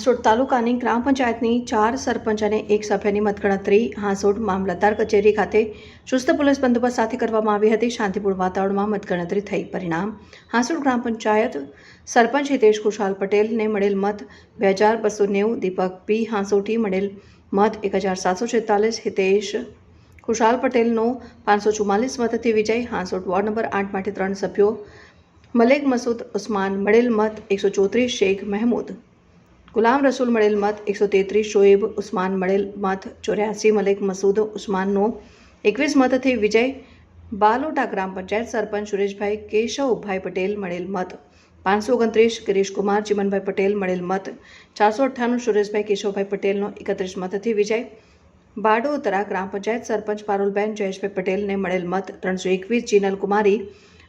હાંસોડ તાલુકાની ગ્રામ પંચાયતની ચાર સરપંચ અને એક સભ્યની મતગણતરી હાંસોડ મામલતદાર કચેરી ખાતે ચુસ્ત પોલીસ બંદોબસ્ત સાથે કરવામાં આવી હતી. શાંતિપૂર્ણ વાતાવરણમાં મતગણતરી થઈ પરિણામ હાંસોડ ગ્રામ પંચાયત સરપંચ હિતેશ કુશાલ પટેલને મળેલ મત બે હજાર બસો નેવું, દીપક પી હાંસોટી મળેલ મત એક હજાર સાતસો છેતાલીસ, હિતેશ કુશાલ પટેલનો પાંચસો ચુમ્માલીસ મતથી વિજય હાંસોડ વોર્ડ નંબર આઠ માટે ત્રણ સભ્યો, મલેક મસૂદ ઉસ્માન મળેલ મત એકસો ચોત્રીસ, શેખ મહેમૂદ ગુલામ રસૂલ મળેલ મત એકસો તેત્રીસ શોએબ ઉસ્માન મળેલ મત ચોર્યાસી મલેક મસૂદ ઉસ્માનનો એકવીસ મતથી વિજય બાલોટા ગ્રામ પંચાયત સરપંચ સુરેશભાઈ કેશવભાઈ પટેલ મળેલ મત. પાંચસો ઓગણત્રીસ ગિરીશકુમાર ચિમનભાઈ પટેલ મળેલ મત. ચારસો અઠ્ઠાણું સુરેશભાઈ કેશવભાઈ પટેલનો એકત્રીસ મતથી વિજય. બાડોદરા ગ્રામ પંચાયત સરપંચ પારુલબેન જયેશભાઈ પટેલને મળેલ મત. ત્રણસો એકવીસ જીનલ કુમારી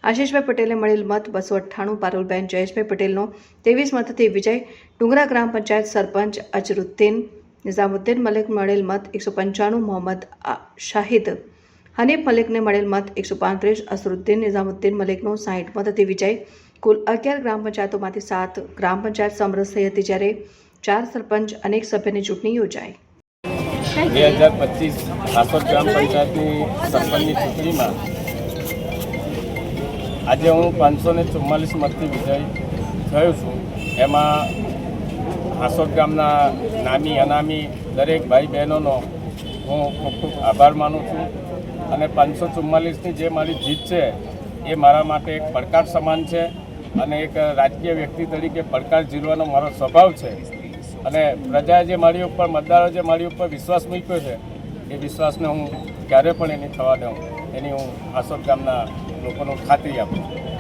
આશીષભાઈ પટેલને મળેલ મત બસો અઠ્ઠાણું, પારુલબેન જયેશભાઈ પટેલનો ત્રેવીસ મતથી વિજય, ડુંગરા ગ્રામ પંચાયત સરપંચ અજરુદ્દીન નિઝામુદ્દીન મલિક મળેલ મત એકસો પંચાણું, મોહમ્મદ શાહિદ હનીફ મલિકને મળેલ મત એકસો પાંત્રીસ, અસરુદ્દીન નિઝામુદ્દીન મલિકનો સાહીઠ મતથી વિજય. કુલ અગિયાર ગ્રામ પંચાયતોમાંથી સાત ગ્રામ પંચાયત સમરસ થઈ હતી જ્યારે ચાર સરપંચ અનેક સભ્યની ચૂંટણી યોજાઈ. બે હજાર પચીસ ગ્રામ પંચાયતની સરપંચની ચૂંટણીમાં આજે હું પાંચસો ને ચુમ્માલીસ મતથી વિજય થયો છું. એમાં હાસોદ ગામના નામી, અનામી દરેક ભાઈ બહેનોનો હું ખૂબ ખૂબ આભાર માનું છું. અને પાંચસો ચુમ્માલીસની જે મારી જીત છે, એ મારા માટે એક પડકાર સમાન છે અને એક રાજકીય વ્યક્તિ તરીકે પડકાર ઝીલવાનો મારો સ્વભાવ છે. અને પ્રજાએ જે મારી ઉપર, મતદારો જે મારી ઉપર વિશ્વાસ મૂક્યો છે, એ વિશ્વાસને હું ક્યારે પણ એની થવા દઉં. એની હું હાસોદ ગામના લોકોનો ખાતરી આપું. છું